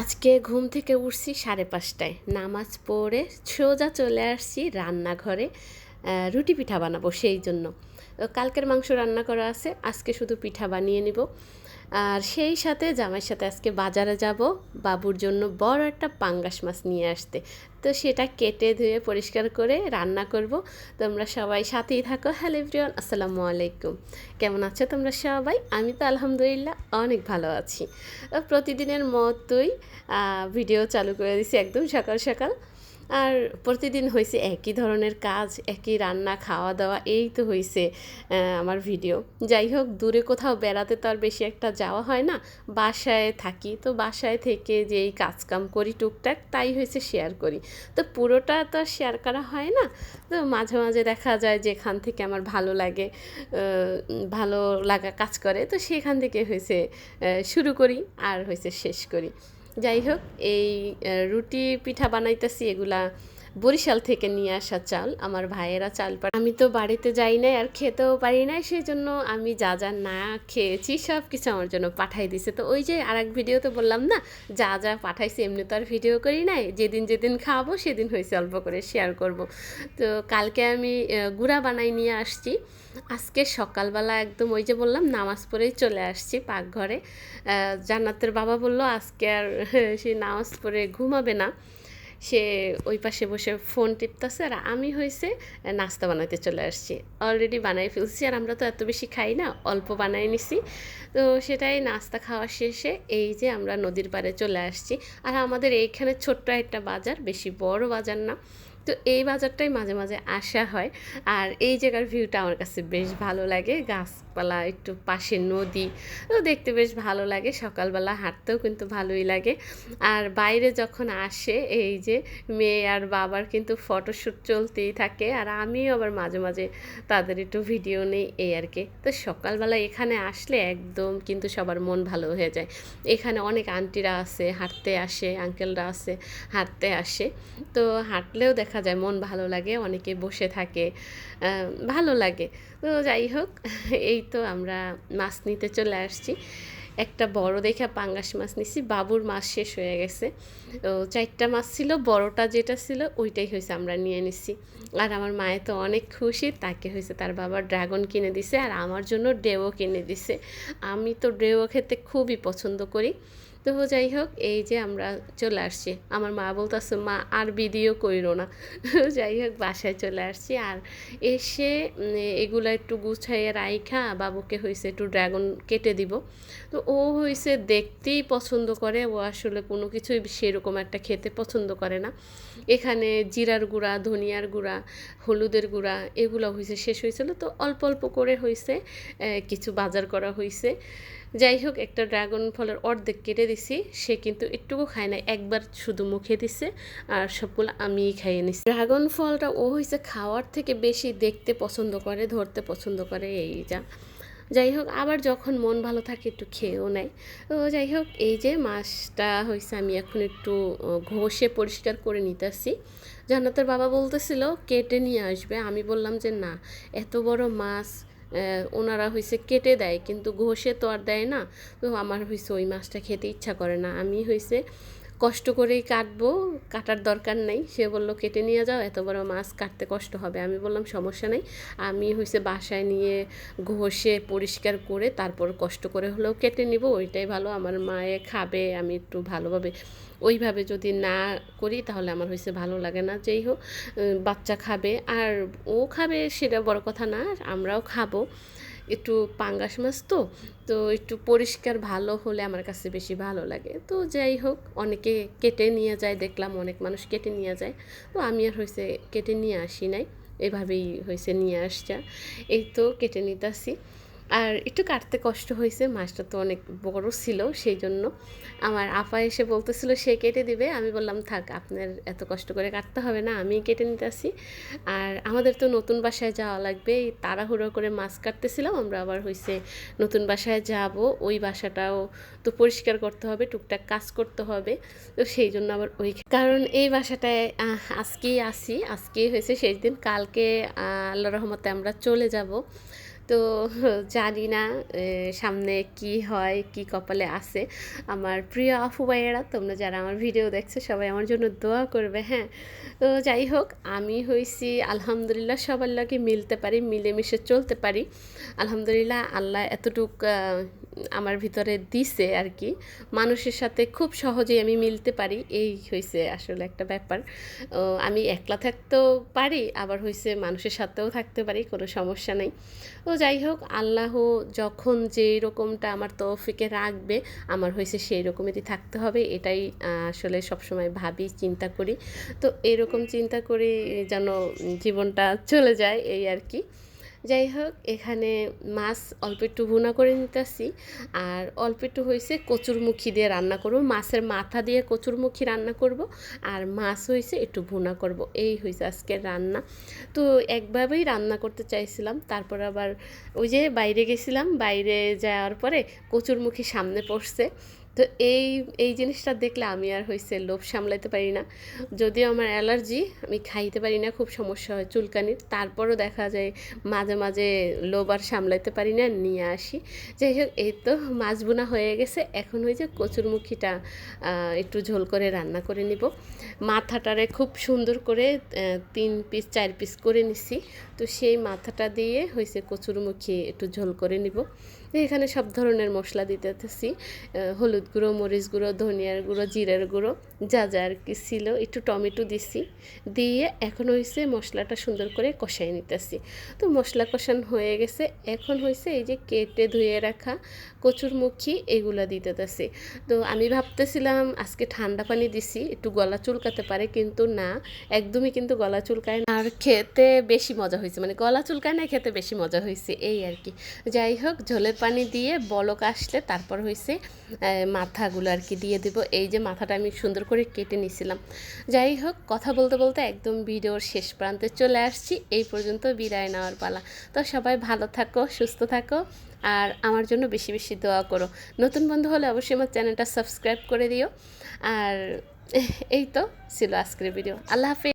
আজকে ঘুম থেকে উঠছি সাড়ে পাঁচটায়। নামাজ পড়ে সোজা চলে আসছি রান্নাঘরে রুটি পিঠা বানাবো সেই জন্য কালকের মাংস রান্না করা আছে, আজকে শুধু পিঠা বানিয়ে নিব। আর সেই সাথে জামাইয়ের সাথে আজকে বাজারে যাব। বাবুর জন্য বড় একটা পাঙ্গাস মাছ নিয়ে আসতে। তো সেটা কেটে ধুয়ে পরিষ্কার করে রান্না করব। তোমরা সবাই সাথেই থাকো। হ্যালো এভরিওয়ান, আসসালামু আলাইকুম। কেমন আছো তোমরা সবাই? আমি তো আলহামদুলিল্লাহ অনেক ভালো আছি। প্রতিদিনের মতোই ভিডিও চালু করে দিছি একদম সকাল সকাল। আর প্রতিদিন হয়েছে একই ধরনের কাজ, একই রান্না খাওয়া দাওয়া এই তো হয়েছে আমার ভিডিও। যাই হোক, দূরে কোথাও বেড়াতে তো আর বেশি একটা যাওয়া হয় না। বাসায় থাকি, তো বাসায় থেকে যেই কাজকাম করি টুকটাক, তাই হয়েছে শেয়ার করি। তো পুরোটা তো আর শেয়ার করা হয় না। তো মাঝে মাঝে দেখা যায় যেখান থেকে আমার ভালো লাগে ভালো লাগা কাজ করে, তো সেখান থেকে হয়েছে শুরু করি আর হয়েছে শেষ করি। যাই হোক এই রুটি পিঠা বানাইতেছি এগুলা বরিশাল থেকে নিয়ে আসা চাল, আমার ভাইয়েরা চাল পাঠায় আমি তো বাড়িতে যাই নাই আর খেতেও পারি নাই সেই জন্য আমি যা যা না খেয়েছি সব কিছু আমার জন্য পাঠাই দিছে। তো ওই যে আর এক ভিডিওতে বললাম না, যা যা পাঠাইছি এমনি তো আর ভিডিও করি নাই, যেদিন যেদিন খাব সেদিন হয়েছে অল্প করে শেয়ার করব। তো কালকে আমি গুড়া বানাই নিয়ে আসছি। আজকে সকালবেলা একদম ওই যে বললাম, নামাজ পড়েই চলে আসছি পাকঘরে। জান্নাতের বাবা বলল, আজকে আর, সে নামাজ পড়ে ঘুমাবে না। সে ওই পাশে বসে ফোন টিপতেছে আর আমি হয়েছে নাস্তা বানাতে চলে আসছি। অলরেডি বানাই ফেলছি আর আমরা তো এত বেশি খাই না, অল্প বানাই নিছি। তো সেটাই নাস্তা খাওয়া শেষে এই যে আমরা নদীর পাড়ে চলে আসছি। আর আমাদের এইখানে ছোট্ট একটা বাজার, বেশি বড় বাজার না। তো এই বাজারটাই মাঝে মাঝে আসা হয়। আর এই জায়গার ভিউটা আমার কাছে বেশ ভালো লাগে। গাছপালা একটু পাশে নদী, তো দেখতে বেশ ভালো লাগে। সকালবেলা হাঁটতেও কিন্তু ভালোই লাগে। আর বাইরে যখন আসে, এই যে মেয়ে আর বাবার কিন্তু ফটোশ্যুট চলতেই থাকে। আর আমিও আবার মাঝে মাঝে তাদের একটু ভিডিও নেই, এই আর কি। তো সকালবেলা এখানে আসলে একদম কিন্তু সবার মন ভালো হয়ে যায়। এখানে অনেক আন্টিরা আছে, হাঁটতে আসে আঙ্কেলরা আছে, হাঁটতে আসে। তো হাঁটলেও দেখা যায়, মন ভালো লাগে, অনেকে বসে থাকে ভালো লাগে। তো যাই হোক, এই তো আমরা মাছ নিতে চলে আসছি। একটা বড় দেখে পাঙ্গাস মাছ নিছি, বাবুর মাছ শেষ হয়ে গেছে। তো চারটা মাছ ছিল, বড়টা যেটা ছিল, ওইটাই হয়েছে আমরা নিয়ে নিছি। আর আমার মায়ে তো অনেক খুশি, তাকে হয়েছে তার বাবা ড্রাগন কিনে দিছে, আর আমার জন্য ডেও কিনে দিছে। আমি তো ডেও খেতে খুবই পছন্দ করি। তো যাই হোক, এই যে আমরা চলে আসছি। আমার মা বলতেছে, মা, আর ভিডিও কইরো না। যাই হোক, বাসায় চলে আসছি। আর এসে এগুলো একটু গুছাইয়ে রাইখা, বাবুকে হয়েছে একটু ড্রাগন কেটে দিব। তো ও হয়েছে দেখতেই পছন্দ করে, ও আসলে কোনো কিছুই সেরকম একটা খেতে পছন্দ করে না। এখানে জিরার গুঁড়া, ধনিয়ার গুঁড়া, হলুদের গুঁড়া এগুলো হয়েছে শেষ হয়েছিল তো অল্প অল্প করে হয়েছে কিছু বাজার করা হয়েছে যাই হোক একটা ড্রাগন ফলের অর্ধেক কেটে দিছি। সে কিন্তু একটুকু খায় না একবার শুধু মুখে দিছে আর সবগুলো আমিই খাইয়ে নিছি। ড্রাগন ফলটা ও হয়েছে খাওয়ার থেকে বেশি দেখতে পছন্দ করে, ধরতে পছন্দ করে এই যা। যাই হোক আবার যখন মন ভালো থাকে একটু খেয়েও নেয়। তো যাই হোক এই যে মাছটা হয়েছে আমি এখন একটু ঘষে পরিষ্কার করে নিতেছি। জান্নাতের বাবা বলতেছিল, কেটে নিয়ে আসবে। আমি বললাম যে, না, এত বড় মাছ ওনারা হয়েছে কেটে দেয়, কিন্তু ঘষে তো আর দেয় না। তো আমার হয়েছে ওই মাছটা খেতে ইচ্ছা করে না। আমি হয়েছে কষ্ট করেই কাটবো, কাটার দরকার নেই। সে বলল, কেটে নিয়ে যাও, এত বড় মাছ কাটতে কষ্ট হবে। আমি বললাম, সমস্যা নেই। আমি হয়েছে বাসায় নিয়ে ঘষে পরিষ্কার করে তারপর কষ্ট করে হলেও কেটে নিব, ওইটাই ভালো। আমার মায়ে খাবে, আমি একটু ভালোভাবে ওইভাবে যদি না করি তাহলে আমার হয়েছে ভালো লাগে না। যেই হোক বাচ্চা খাবে। আর ও খাবে সেটা বড় কথা না আমরাও খাব। একটু পাঙ্গাস মাছ তো তো একটু পরিষ্কার ভালো হলে আমার কাছে বেশি ভালো লাগে। তো যাই হোক, অনেকে কেটে নিয়ে যায়, দেখলাম অনেক মানুষ কেটে নিয়ে যায়। তো আমি আর হয়েছে কেটে নিয়ে আসি নাই, এভাবেই হয়েছে নিয়ে আসছে এই তো কেটে নিতেছি। আর একটু কাটতে কষ্ট হয়েছে, মাছটা তো অনেক বড় ছিল সেই জন্য আমার আপা এসে বলতেছিল, সে কেটে দিবে। আমি বললাম, থাক, আপনার এত কষ্ট করে কাটতে হবে না আমি কেটে নিতেছি আর আমাদের তো নতুন বাসায় যাওয়া লাগবে, তাড়াহুড়ো করে মাছ কাটতেছিলাম, আমরা আবার হয়েছে নতুন বাসায় যাব, ওই বাসাটাও তো পরিষ্কার করতে হবে, টুকটাক কাজ করতে হবে, তো সেই জন্য আবার ওই কারণ এই বাসাটায় আজকেই আসি, আজকেই হয়েছে সেই দিন, কালকে আল্লাহ রহমতে আমরা চলে যাব। তো জানি না সামনে কি হয়, কি কপালে আছে। আমার প্রিয় আফু ভাইয়েরা, তোমরা যারা আমার ভিডিও দেখছ, সবাই আমার জন্য দোয়া করবে হ্যাঁ? তো যাই হোক, আমি হয়েছি আলহামদুলিল্লাহ, সবার লাগে মিলতে পারি, মিলেমিশে চলতে পারি। আলহামদুলিল্লাহ, আল্লাহ এতটুক আমার ভিতরে দিছে আর কি মানুষের সাথে খুব সহজেই আমি মিলতে পারি, এই হয়েছে আসলে একটা ব্যাপার। আমি একলা থাকতেও পারি, আবার হয়েছে মানুষের সাথেও থাকতে পারি, কোনো সমস্যা নেই। ও, যাই হোক, আল্লাহ যখন যেই রকমটা আমার তৌফিকে রাখবে, আমার হয়েছে সেই রকমেরই থাকতে হবে, এটাই আসলে সবসময় ভাবি, চিন্তা করি। তো এরকম চিন্তা করি যেন জীবনটা চলে যায়, এই আর কি যাই হোক, এখানে মাছ অল্প একটু ভুনা করে নিতেছি। আর অল্প একটু হয়েছে কচুরমুখী দিয়ে রান্না করব। মাছের মাথা দিয়ে কচুরমুখী রান্না করব আর মাছ হয়েছে একটু ভুনা করব। এই হয়েছে আজকের রান্না। তো একভাবেই রান্না করতে চাইছিলাম। তারপর আবার ওই যে বাইরে গেছিলাম, বাইরে যাওয়ার পরে কচুরমুখী সামনে পড়ছে। তো এই এই জিনিসটা দেখলে আমি আর হয়েছে লোভ সামলাইতে পারি না। যদিও আমার অ্যালার্জি, আমি খাইতে পারি না, খুব সমস্যা হয় চুলকানির। তারপরও দেখা যায় মাঝে মাঝে লোভ আর সামলাইতে পারি না, নিয়ে আসি। যাই হোক, এই তো মাছ বোনা হয়ে গেছে। এখন ওই যে কচুরমুখিটা একটু ঝোল করে রান্না করে নিব। মাথাটারে খুব সুন্দর করে তিন পিস, চার পিস করে নিছি। তো সেই মাথাটা দিয়ে হয়েছে কচুরমুখী একটু ঝোল করে নিব। এখানে সব ধরনের মশলা দিতেছি। হলুদ গুঁড়ো, মরিচ গুঁড়ো, ধনিয়ার গুঁড়ো, জিরার গুঁড়ো, যা যা আর কি ছিল, একটু টমেটো দিছি। দিয়ে এখন হয়েছে মশলাটা সুন্দর করে কষাই নিতেছি। তো মশলা কষান হয়ে গেছে। এখন হয়েছে এই যে কেটে ধুয়ে রাখা কচুরমুখী এগুলা দিতেছি। তো আমি ভাবতেছিলাম আজকে ঠান্ডা পানি দিছি, একটু গলা চুলকাতে পারে, কিন্তু না, একদমই কিন্তু গলা চুলকায় না। আর খেতে বেশি মজা হয়েছে মানে গলা চুলকায় না, খেতে বেশি মজা হয়েছে এই আর কি। যাই হোক, ঝোলের পানি দিয়ে বলক আসলে, তারপর হয়েছে মাথাগুলো আর কি দিয়ে দেবো। এই যে মাথাটা আমি সুন্দর করে কেটে নিছিলাম। যাই হোক, কথা বলতে বলতে একদম ভিডিওর শেষ প্রান্তে চলে আসছি। এই পর্যন্ত বিদায় নেওয়ার পালা। তো সবাই ভালো থাকো, সুস্থ থাকো আর আমার জন্য বেশি বেশি দোয়া করো। নতুন বন্ধু হলে অবশ্যই আমার চ্যানেলটা সাবস্ক্রাইব করে দিও। আর এই তো ছিল আজকের ভিডিও। আল্লাহ হাফিজ।